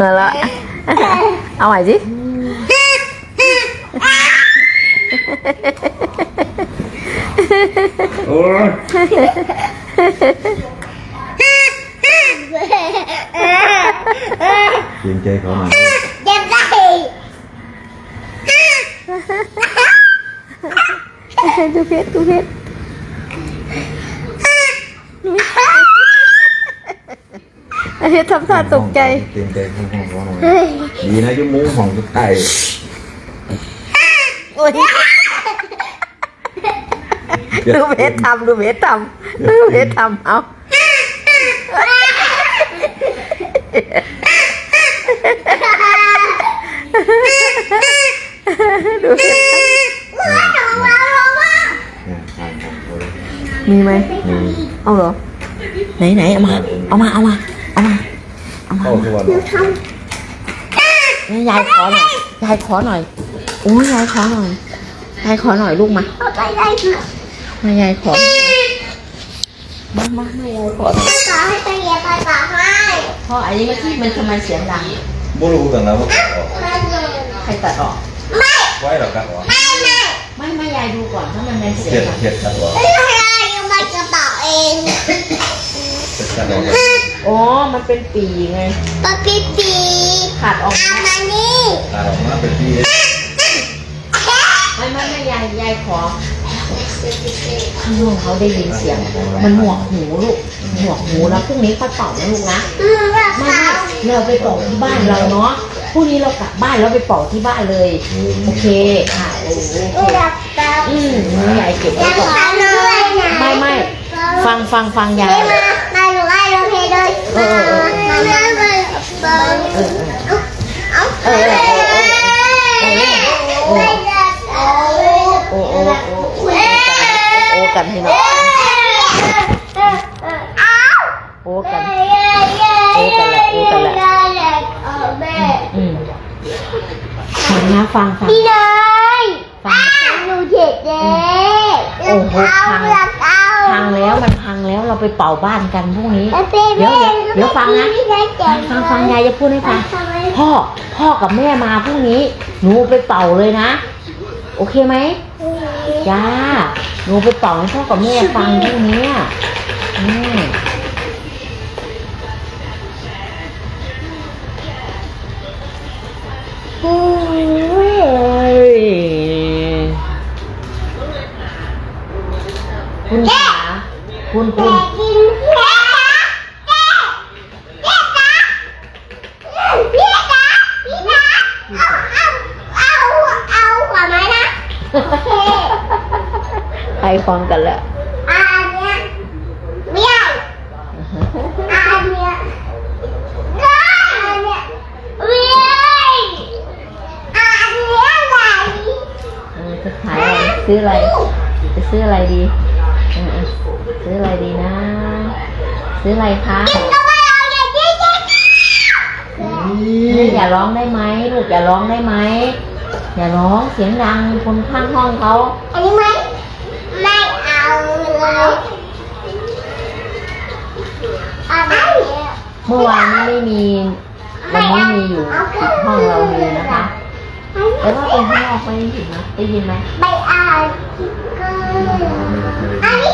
มาละเอาใหม่สิโอ้ย เกรงใจเขาหน่อยเจ็บใจดูเพชรดูเพชรเพชรทำท่าตกใจเกรงใจเขาห้องเขาหน่อยดีนะอยุ่มุ้งของไก่โอ้ยดูเพชรทำดูเพชรทำดูเพชรทำเอาดูเพชรมีไหมเอาเหรอไหนไหนเอามาเอามาเอามา เอามาเอามาเข้าทุกวันนี่ยายขอหน่อย ยายขอหน่อย โอ้ยยายขอหน่อย ยายขอหน่อยลูกมาเอาไปได้ค่ะมายายขอ มามาแม่ยายขอหน่อยขอให้ไปเรียนไปขอให้พ่ออันนี้เมื่อกี้มันทำไมเสียงดัง บ่รู้กันแล้วว่าตัดออกใครตัดออกไม่ไว้หรอกตัดออกไม่ไม่ไม่ไม่ยายดูก่อนถ้ามันเป็นเสียงเข็ดดังเข็ดตัดออกไม่ได้ยังไม่กระเป๋าเองเข็ดตัดออก อ๋อ มันเป็นปีไง ปะปีปีขาดออกเอามามานี่ตัดออกมาเป็นที่ไม่ไม่ไม่ยายยายขอข้างนอกเขาได้ยินเสียง มันหนวกหูลูกหนวกหูแล้วพรุ่งนี้ค่อยเป่านะลูกนะ อืมแบบไม่เขาไม่เราไปเป่าที่บ้านเราเนาะพรุ่งนี้เรากลับบ้านแล้วไปเป่าที่บ้านเลย โอเคค่ะโอโอเคแบบเขาอืมยายเก็บไว้ยังก่อนขอเลยนะไม่ไม่ฟังฟังฟังยายนี่มามาหนูให้ เราเพลเลยเออเออมาเรื่องเลยเบิ้งเออเออเอาเออเออเออเออเออเอาโอ้โอ้โอ้โอ้โอ้กันให้หน่อยโอ้กันโอ้กันละโอ้กันละอืมฟังนะฟังฟังพี่นายฟังหนูเจ็บเลยโอ้โหพังหลักเอาพั งแล้วมันพังแล้วเราไปเป่าบ้านกันพรุ่งนี้แล้วเป็นเดี๋ยวแม่เดี๋ยวเดี๋ยวฟังนะไม่ได้เจ็บฟังฟังยายจะพูดให้ฟังทำไมพ่อพ่อกับแม่มาพรุ่งนี้ หนูไปเป่าเลยนะ โอเคไหมจ้าหนูไปเป่าให้พ่อกับแม่ฟังพรุ่งนี้อะอืมโอ้ยคุณขา คุณคุแต่ณกินแค่แค่แค่จ้าพี่จ้าพี่จ้าเอาเอาเอาเอาหัวไหมนะโอเคใครฟังกันแล้วอันเนี้ยไม่ใช่อันเนี้ยได้อันเนี้ยเว้ยอันเนี้ยไหนเออจะขายอะไร ซื้ออะไร จะซื้ออะไรดีเออเออ ซื้ออะไรดีนะ ซื้ออะไรคะทำไมเอาอย่างนี้เจ๊นี่อย่าร้องได้ไหมลูกอย่าร้องได้ไหมอย่าร้องเสียงดังคนข้างห้องเขาอันนี้ไหมไม่เอาเลยอันนี้เมื่อวานนี้ไม่มีวันนี้มีอยู่อีกห้องเรามีนะคะแต่ว่าเป็นข้างนอกไม่ได้ยินนะได้ยินไหมไม่เอาก็อันนี้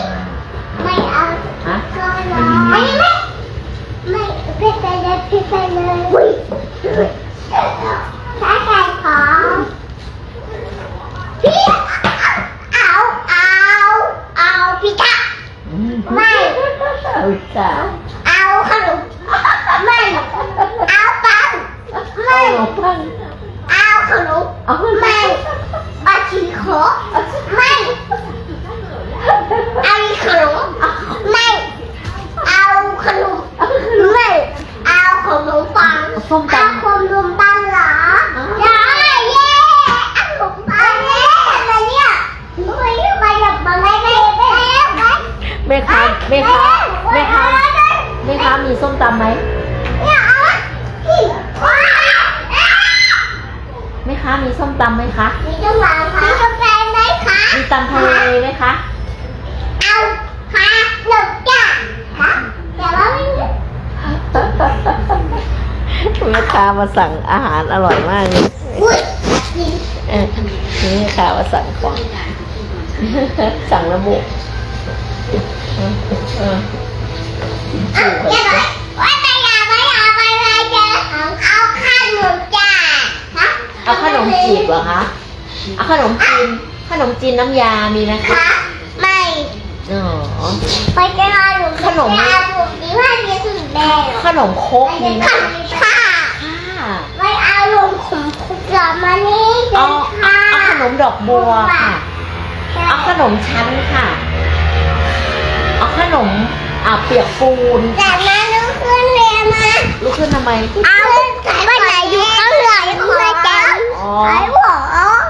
ไม่เอา ฮะ ก็รออันนี้ไม่ไม่เพชรไปเลยเพชรไปเลยอุ้ยถ้าใครขอพี่เอาเอาเอาพี่ทัก อืม ไม่ เอาจ้า เอาขนมไม่เอาปังไม่ เอาพัง เอาขนม เอา ไม่เอาชีขอไม่เอาขนมไม่เอาขนมไม่เอาขนมปัง ส้ม เอา ตำ ขนมปังเหรอได้เย้เอาขนมปังเย้อะไรเนี่ยทำไมทำไมแบบมาไม่ไม่ไม่ไม่ แม่ค้าแม่ค้าแม่ค้าแม่ค้ามีส้มตำไหม เนี่ยเอาพี่ว้าว แม่ค้ามีส้ม ตำไหมคะ มีจังหวะคะมีกาแฟไหมคะมีตำทะเลไหมคะ เอาค่ะหนึ่งจ้ะค่ะแต่ว่าไม่มีแม่ค้ามาสั่งอาหารอร่อยมากเลยอุ้ยกินเออแม่ค้ามาสั่งของ สั่งระบุเออเออ เอาเดี๋ยวนะว่าไปอยากไปอยากไปไปเจอเอาขนมจ้าฮะ เอาขนมจีบเหรอคะเอาขนมจีนขนมจีนน้ำยามีไหมคะคะไม่อ๋อ ไปเจอหนูขนม จะเอาหนูดีว่าเรียนสุดแดงขนมโคกไปมีไหมค่ะคะค่ะค่ะไม่เอาลงขุมขุมกลับมานี่เอาค่ะเอาขนมดอกบัวค่ะ เอาขนมชั้นค่ะ เอาขนมอ่าเปียกปูนจากนั้นลุกขึ้นเรียนมาลุกขึ้นทำไม เอาไปไหนอยู่ข้างหลังคุณแม่แก้วอ๋อไอ้หัว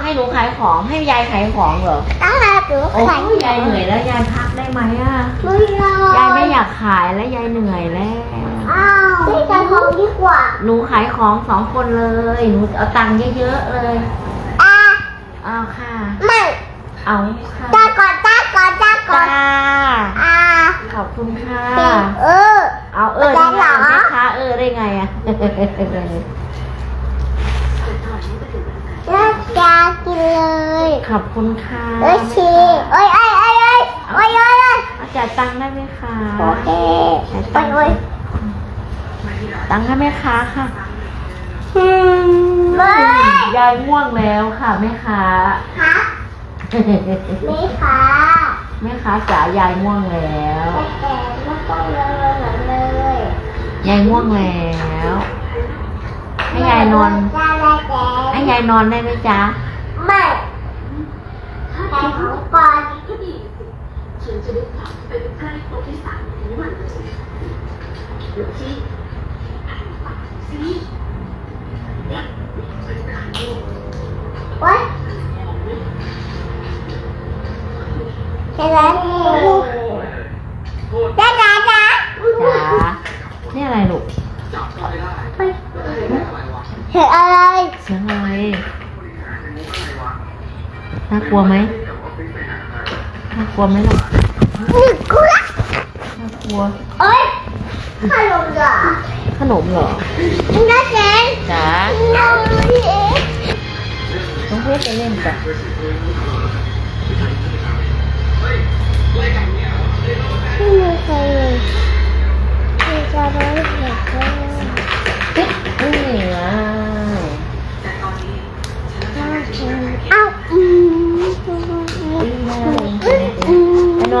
ให้หนูขายของให้ยายขายของเหรอตั้งแต่หนูโอ้ขายยยายเหนื่อยแล้วยายพักได้ไหมอะไม่รอยายไม่อยากขายแล้วยายเหนื่อยแล้วอ้าวไม่ขายของดีกว่าหนูขายของสองคนเลยหนูเอาตังค์เยอะๆเลยอ่าเอาค่ะไม่เอาค่ะจ้าก่อนจ้าก่อนจ้าก่อนจ้าอ่าขอบคุณค่ะเออเอาเออได้ได้เหรไงอแม่ค้าเออได้ไงอะ น่าจะกินเลยขอบคุณค่ะเอ้ยชีเอ้ยเอ้ยเอ้ยเอ้ยเอ้ยเอ้ยเอ้ยเอาจ่ายตังค์ได้ไหมคะโอเคจ่ายไปตังค์เอ้ยตังค์ให้แม่ค้าค่ะไม่ยายง่วงแล้วค่ะแม่ค้าค่ะไม่ค่ะแม่ค้าจ๋ายายง่วงแล้วแต่ไม่ต้องเลยเหมือนเลยยายง่วงแล้ว ให้ยายนอนจ้าได้แต่ให้ยายนอนได้ไหมจ๊ะ ไม่แต่ของก่อนโน่ากลัวไหมน่ากลัวไหมลูกนี่กูละน่ากลัว เอ้ย ขนมเหรอ ขนมเหรอน่าเจ๋งจ๋าน้องเอ๋น้องเพชรไปเล่นจ้ะ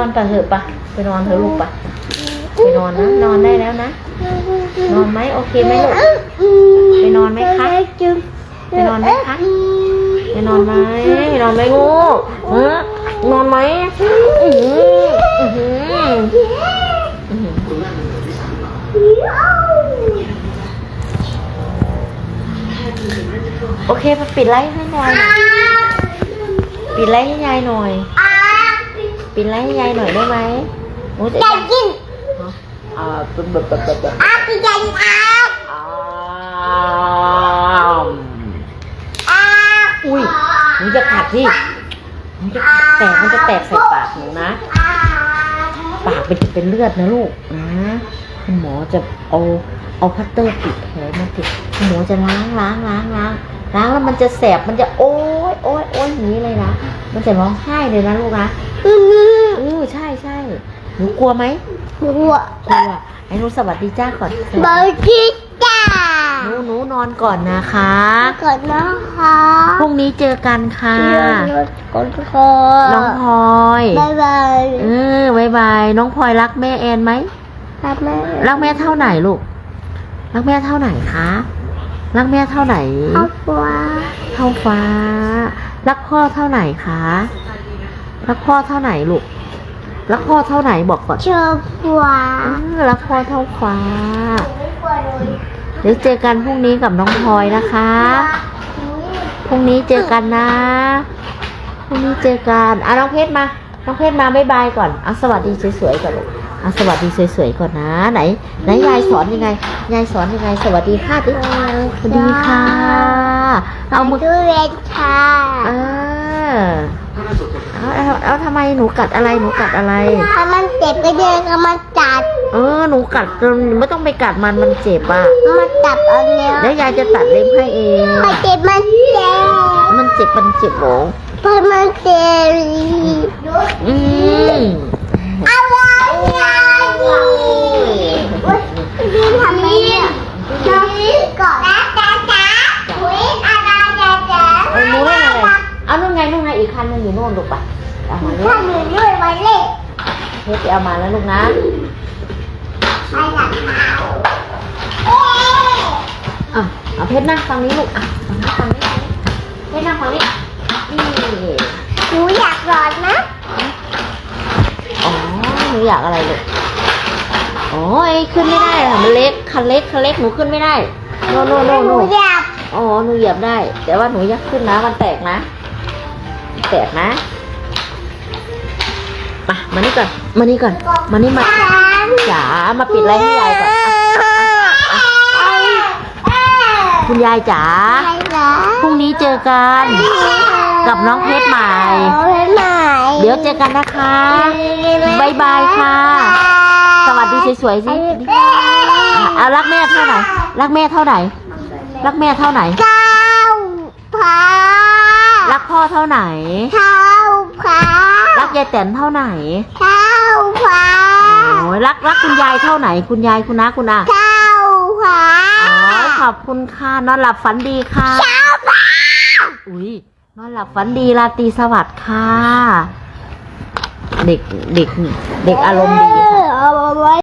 อนปะเหอะปะไปนอนเถอะลูกปะไปนอนนะ นอนได้แล้วนะ นอนไหมโอเคไหมลูกไปนอนไหมคะไปนอนไหมคะไปนอนไหมไปนอนไหมลูกนอนไหมอือหือโอเคปิดไลฟ์ให้ยายหน่อยปิดไลฟ์ให้ยายหน่อย ปิดไลฟ์ให้ยายหน่อยได้ไหมโอ้จะอยากกินอ่าเป็นแบบแบบแบบแบบอากินยังอาอ้าวอาอุ้ยหนูจะกัดสิหนูจะแตกมันจะแตกใส่ปากหนูนะอาปากเป็นเป็นเลือดนะลูกนะคุณหมอจะเอาเอาพัตเตอร์ปิดแผลมาติดคุณหมอจะล้างล้างล้างล้างล้างแล้วมันจะแสบมันจะโอ๊ยโอ๊ยโอ๊ยอย่างนี้เลยนะมันจะร้องไห้เลยนะลูกนะ อือเออใช่ใช่หนูกลัวไหมหัวกลัวไอ้หนูสวัสดีจ้าก่อนสบวัอสดีจิจ้าหนูหนูนอนก่อนนะคะก่อนนะคะพรุ่งนี้เจอกันค่ะก่อนคอน้องพลอยบายบายเออบายบายน้องพลอยรักแม่แอนไหมครับแม่รักแม่เท่าไหนลูกรักแม่เท่าไหนคะรักแม่เท่าไหน ครอบครัวเท่าฟ้า รักพ่อเท่าไหนคะ รักพ่อเท่าไหนลูกรักพ่อเท่าไหนบอกก่อนครอบครัวเออรักพ่อเท่าฟ้า เดี๋ยวเจอกันพรุ่งนี้กับน้องพลอยนะคะ พรุ่งนี้เจอกันนะ พรุ่งนี้เจอกันอะน้องเพชรมา น้องเพชรมาบ๊ายบายก่อนเอาสวัสดีสวยๆก่อนลูกเอาสวัสดีสวยๆก่อนนะ ไหนไหนยายสอนยังไง ยายสอนยังไง สวัสดีค่ะดิสวัสดีค่ะ เอามือดูเรนค่ะเออเอา เอาเอาทำไมหนูกัดอะไรหนูกัดอะไร ถ้ามันเจ็บก็เดินก็มาจัดเออหนูกัดจนไม่ต้องไปกัดมันมันเจ็บอะมาจับอันเนี้ยเดี๋ยวยายจะตัดเล็บให้เองมันเจ็บมันเจ็บมันเจ็บมันเจ็บโหเพราะมันเจ็บอืมอะไรอะนี่ทำไมเนี่ยนี่ก่อน อีกคันหนึงอยู่นู่นลูกไปเอามาถ้าเล่นหนูด้วยมาเล่นเพชรไปเอามาแล้วลูกนะไอ้หลังเท้าเอ๊ะอะเอาเพชรนั่งฝั่งนี้ลูกอะฝั่งนี้ฝั่งนี้เพชรนั่งฝั่งนี้นี่หนูอยากรอดนะอ๋อหนูอยากอะไรลูกอ๋อไอ้ขึ้นไม่ได้อะมันเล็กคันเล็กคันเล็กหนูขึ้นไม่ได้โน่นโน่นโน่นหนูโน่นอยากอ๋อหนูเหยียบได้ แต่ว่าหนูอยักขึ้นนะมันแตกนะ แตกนะมามานี่ก่อน มานี่ก่อน มานี่มาจ๋ามาปิดอะไรให้ยายก่อนอะคุณยายจ๋าพรุ่งนี้เจอกัน กับน้องเพชรใหม่น้องเพชรใหม่ เดี๋ยวเจอกันนะคะบายบายค่ะ สวัสดีสวยๆสิอะเอารักแม่เท่าไหร่รักแม่เท่าไหร่รักแม่เท่าไหร่ เท้าพา รักพ่อ เท่าไหน เท้าพารักยายแตนเท่าไหน เท้าพาโอ้ยรักรักคุณยายเท่าไหน คุณยายคุณน้าคุณอาเท้าพาอ๋อขอบคุณค่ะนอนหลับฝันดีค่ะเท้าพาอุ้ยนอนหลับฝันดีราตรีสวัสดิ์ค่ะ เด็กเด็กเด็กอารมณ์ดีค่ะเอาไว้